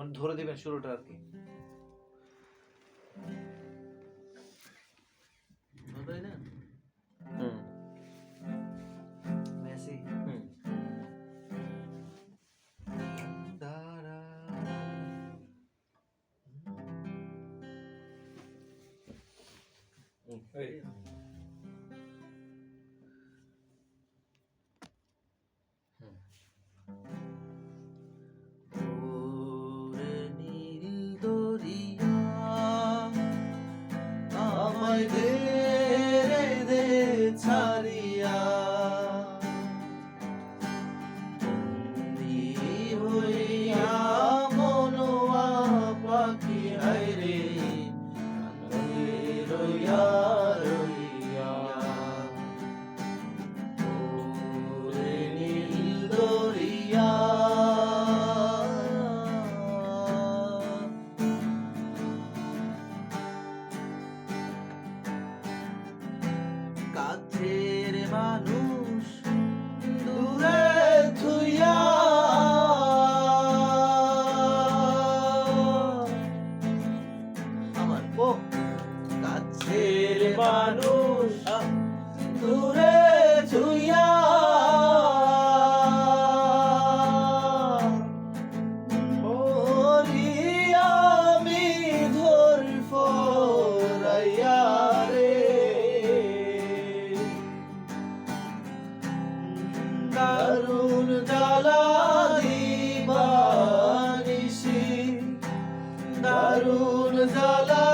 মানে ধরে দেবেন শুরুটা আর কি। না? মেসি। Hey. I did. মানুষ দূরে ছুইয়া দারুণ জ্বালা দিবানিশি দারুণ জ্বালা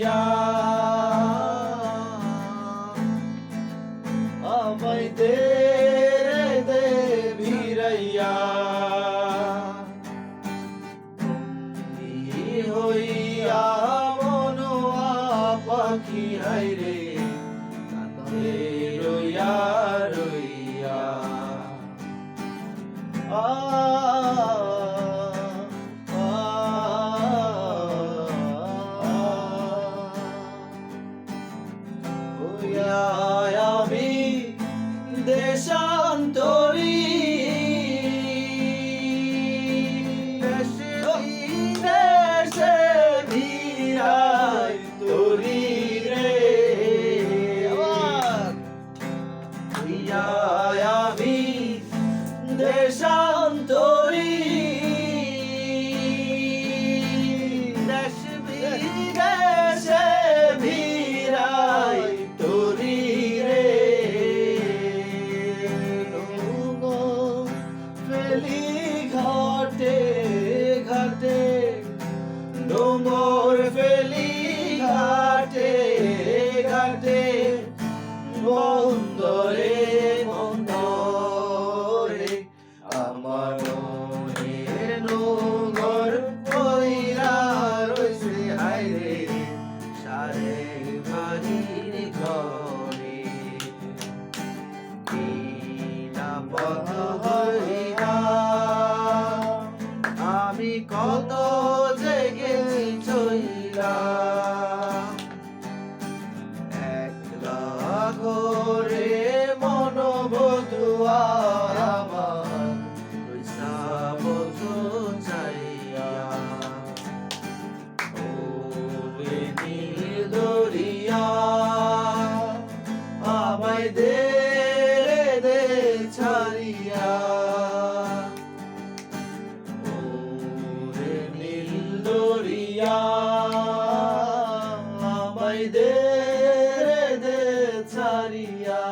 দিয়া আমায় দে দে ভিরাইয়া হইয়া মনোয়া পাখি হাইরে রইয়া। day. দে দে ছাড়িয়া। দরিয়া আমায় দে দে ছাড়িয়া।